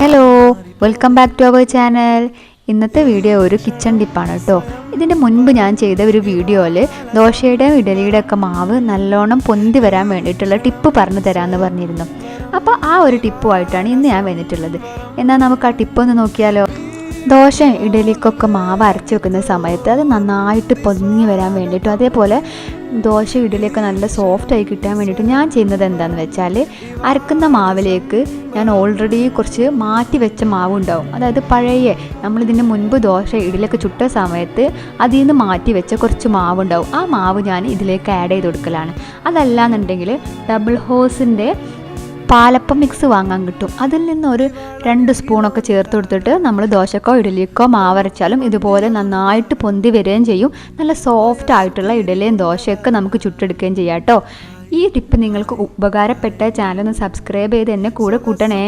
Hello welcome back to our channel ഇന്നത്തെ video ഒരു kitchen ടിപ്പാണ് കേട്ടോ ഇതിന്റെ മുൻപ് ഞാൻ ചെയ്ത ഒരു വീഡിയോയിൽ ദോശയുടെയും ഇഡലിയുടെ ഒക്കെ മാവ് നല്ലോണം പൊന്തി വരാൻ വേണ്ടിയിട്ടുള്ള ടിപ്പ് പറഞ്ഞു തരാമെന്ന് പറഞ്ഞിരുന്നു. അപ്പോൾ ആ ഒരു ടിപ്പുമായിട്ടാണ് ഇന്ന് ഞാൻ വന്നിട്ടുള്ളത്. എന്നാൽ നമുക്ക് ആ ടിപ്പ് ഒന്ന് നോക്കിയാലോ? ദോശ ഇഡലിക്കൊക്കെ മാവ് അരച്ച് വെക്കുന്ന സമയത്ത് അത് നന്നായിട്ട് പൊങ്ങി വരാൻ വേണ്ടിയിട്ടും അതേപോലെ ദോശ ഇഡലിയൊക്കെ നല്ല സോഫ്റ്റായി കിട്ടാൻ വേണ്ടിയിട്ട് ഞാൻ ചെയ്യുന്നത് എന്താണെന്ന് വെച്ചാൽ അരക്കുന്ന മാവിലേക്ക് ഞാൻ ഓൾറെഡി കുറച്ച് മാറ്റി വെച്ച മാവ് ഉണ്ടാവും. അതായത് പഴയ നമ്മളിതിന് മുൻപ് ദോശ ഇഡലിയൊക്കെ ചുട്ട സമയത്ത് അതിൽ നിന്ന് മാറ്റി വെച്ച കുറച്ച് മാവ് ഉണ്ടാവും. ആ മാവ് ഞാൻ ഇതിലേക്ക് ആഡ് ചെയ്ത് കൊടുക്കലാണ്. അതല്ല എന്നുണ്ടെങ്കിൽ ഡബിൾ ഹോസിന്റെ പാലപ്പം മിക്സ് വാങ്ങാൻ കിട്ടും. അതിൽ നിന്ന് ഒരു രണ്ട് സ്പൂണൊക്കെ ചേർത്ത് കൊടുത്തിട്ട് നമ്മൾ ദോശക്കോ ഇഡലിക്കോ മാവരച്ചാലും ഇതുപോലെ നന്നായിട്ട് പൊന്തി വരികയും ചെയ്യും. നല്ല സോഫ്റ്റ് ആയിട്ടുള്ള ഇഡലിയും ദോശയൊക്കെ നമുക്ക് ചുട്ടെടുക്കുകയും ചെയ്യാം കേട്ടോ. ഈ ടിപ്പ് നിങ്ങൾക്ക് ഉപകാരപ്പെട്ട ചാനൽ ഒന്ന് സബ്സ്ക്രൈബ് ചെയ്ത് എന്നെ കൂടെ കൂട്ടണേ.